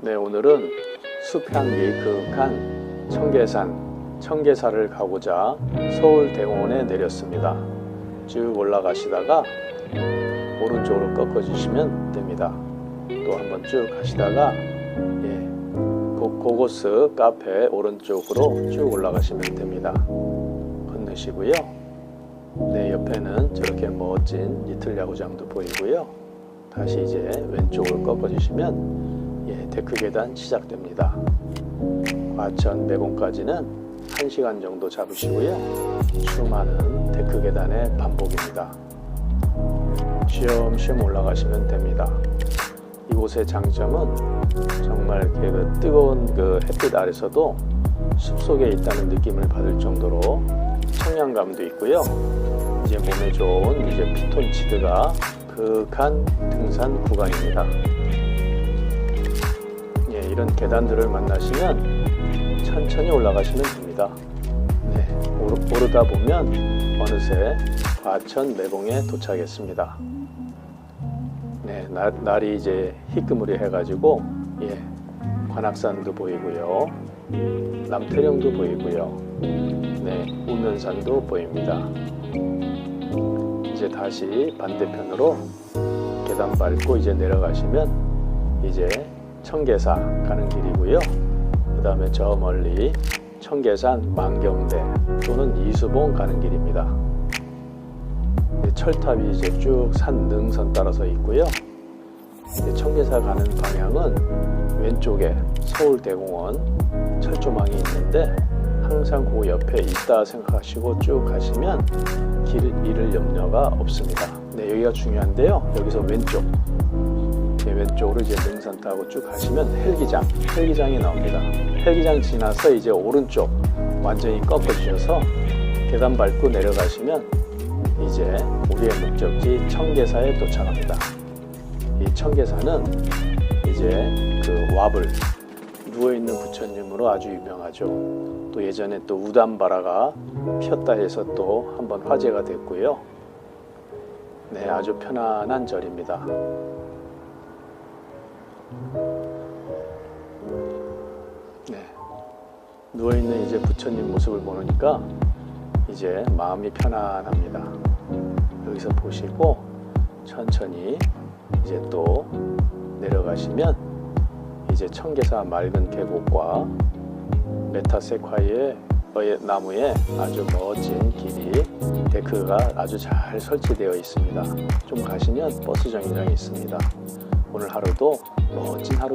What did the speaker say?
네, 오늘은 숲향 예익한 청계산, 청계사를 가고자 서울대공원에 내렸습니다. 쭉 올라가시다가 오른쪽으로 꺾어주시면 됩니다. 또 한번 쭉 가시다가 예, 고, 고고스 카페 오른쪽으로 쭉 올라가시면 됩니다. 건너시고요. 네, 옆에는 저렇게 멋진 리틀 야구장도 보이고요. 다시 이제 왼쪽으로 꺾어주시면 예, 데크 계단 시작됩니다. 과천 매봉까지는 1시간 정도 잡으시고요. 수많은 데크 계단의 반복입니다. 쉬엄쉬엄 올라가시면 됩니다. 이곳의 장점은 정말 그 뜨거운 그 햇빛 아래서도 숲속에 있다는 느낌을 받을 정도로 청량감도 있고요. 이제 몸에 좋은 이제 피톤치드가 극한 등산 구간입니다. 예, 이런 계단들을 만나시면 천천히 올라가시면 됩니다. 네, 오르, 오르다 보면 어느새 과천 매봉에 도착했습니다. 네, 날, 날이 이제 희끄무리 해가지고 예, 관악산도 보이고요, 남태령도 보이고요, 네, 우면산도 보입니다. 이제 다시 반대편으로 계단 밟고 이제 내려가시면 이제 청계사 가는 길이고요. 그 다음에 저 멀리 청계산 만경대 또는 이수봉 가는 길입니다. 철탑이 이제 쭉 산 능선 따라서 있고요. 청계사 가는 방향은 왼쪽에 서울대공원 철조망이 있는데 항상 그 옆에 있다 생각하시고 쭉 가시면 길 잃을 염려가 없습니다. 네, 여기가 중요한데요. 여기서 왼쪽, 네, 왼쪽으로 이제 능선 타고 쭉 가시면 헬기장, 헬기장이 나옵니다. 헬기장 지나서 이제 오른쪽 완전히 꺾어 주셔서 계단 밟고 내려가시면 이제 우리의 목적지 청계사에 도착합니다. 이 청계사는 이제 그 와불 누워 있는 부처님으로 아주 유명하죠. 또 예전에 또 우담바라가 피었다 해서 또 한번 화제가 됐고요. 네, 아주 편안한 절입니다. 네, 누워 있는 이제 부처님 모습을 보니까 이제 마음이 편안합니다. 여기서 보시고 천천히 이제 또 내려가시면 이제 청계사 맑은 계곡과 메타세콰이의 나무에 아주 멋진 길이 데크가 아주 잘 설치되어 있습니다. 좀 가시면 버스 정류장이 있습니다. 오늘 하루도 멋진 하루